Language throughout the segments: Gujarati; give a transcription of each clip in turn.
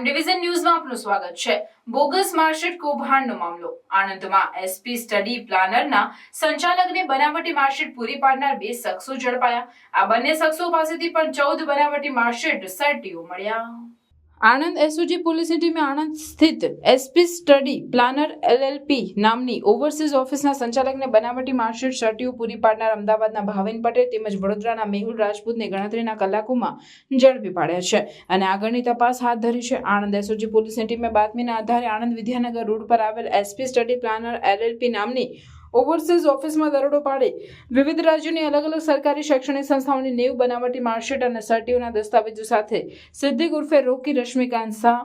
પ્રાઇમ ડિવિઝન ન્યૂઝમાં આપનું સ્વાગત છે. બોગસ માર્કશીટ કૌભાંડનો મામલો. આણંદમાં એસપી સ્ટડી પ્લાનરના સંચાલકને બનાવટી માર્કશીટ પૂરી પાડનાર બે શખ્સો ઝડપાયા. આ બંને શખ્સો પાસેથી પણ ચૌદ બનાવટી માર્કશીટ સર્ટીઓ મળ્યા. આણંદ એસઓજી પોલીસની ટીમે આણંદ સ્થિત એસપી સ્ટડી પ્લાનર એલએલપી નામની ઓવરસીઝ ઓફિસના સંચાલકને બનાવટી માર્કશીટ સર્ટીઓ પૂરી પાડનાર અમદાવાદના ભાવિન પટેલ તેમજ વડોદરાના મેહુલ રાજપૂતને ગણતરીના કલાકોમાં ઝડપી પાડ્યા છે. અને આગળની તપાસ હાથ ધરી છે આણંદ એસઓજી પોલીસની ટીમે બાતમીના આધારે આણંદ વિદ્યાનગર રોડ પર આવેલ એસપી સ્ટડી પ્લાનર એલએલપી નામની ઓવરસીઝ ઓફિસમાં દરોડો પાડી. વિવિધ રાજ્યોની અલગ અલગ સરકારી શૈક્ષણિક સંસ્થાઓની નેવ બનાવટી માર્કશીટ અને સર્ટીઓના દસ્તાવેજો સાથે સિદ્ધિક ઉર્ફે રોકી રશ્મિકાંત શાહ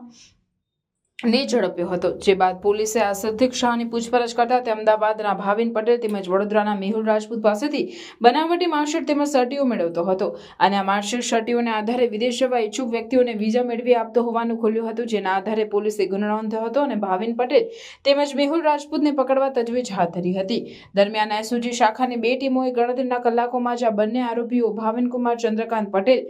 ને ઝડપ્યો હતો. જે બાદ પોલીસે આ સિદ્ધિક શાહની પૂછપરછ કરતા તે અમદાવાદના ભાવિન પટેલ તેમજ વડોદરાના મેહુલ રાજપૂત પાસેથી બનાવટી માર્કશીટ તેમજ સર્ટીઓ મેળવતો હતો. અને આ માર્કશીટ સર્ટીઓને આધારે વિદેશ જવા ઈચ્છુક વ્યક્તિઓને વિઝા મેળવી આપતો હોવાનું ખુલ્યું હતું, જેના આધારે પોલીસે ગુનો નોંધ્યો હતો અને ભાવિન પટેલ તેમજ મેહુલ રાજપૂતને પકડવા તજવીજ હાથ ધરી હતી. દરમિયાન એસઓજી શાખાની બે ટીમોએ ગણતરીના કલાકોમાં જ આ બંને આરોપીઓ Bhavinkumar Chandrakant Patel,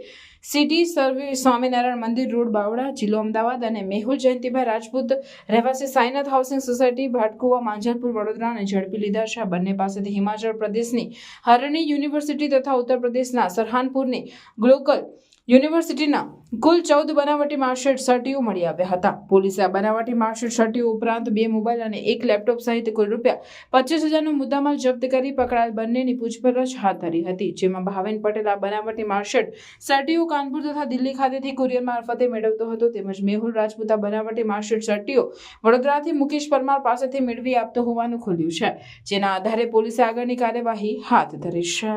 city survey Swaminarayan Mandir road બાવડા જિલ્લો અમદાવાદ અને મેહુલ જયંતિભાઈ રાજપૂત રહેવાસી સાયનાથ હાઉસિંગ સોસાયટી, ભાટકુવા, માંજલપુર વડોદરાને ઝડપી લીધા છે. આ બંને પાસેથી હિમાચલ પ્રદેશની હરણી યુનિવર્સિટી તથા ઉત્તર પ્રદેશના સરહાનપુરની ગ્લોકલ યુનિવર્સિટીના કુલ ચૌદ બનાવટી માર્કશીટ સર્ટીઓ મળી આવ્યા હતા. પોલીસે આ બનાવટી માર્કશીટ સર્ટીઓ ઉપરાંત બે મોબાઈલ અને એક લેપટોપ સહિત કુલ રૂપિયા પચીસ હજારનો મુદ્દામાલ જપ્ત કરી પકડાયેલ બંનેની પૂછપરછ હાથ ધરી હતી, જેમાં ભાવેન પટેલ આ બનાવટી માર્કશીટ સર્ટીઓ કાનપુર તથા દિલ્હી ખાતેથી કુરિયર મારફતે મેળવતો હતો. તેમજ મેહુલ રાજપૂત આ બનાવટી માર્કશીટ સર્ટીઓ વડોદરાથી મુકેશ પરમાર પાસેથી મેળવી આપતો હોવાનું ખુલ્યું છે, જેના આધારે પોલીસે આગળની કાર્યવાહી હાથ ધરી છે.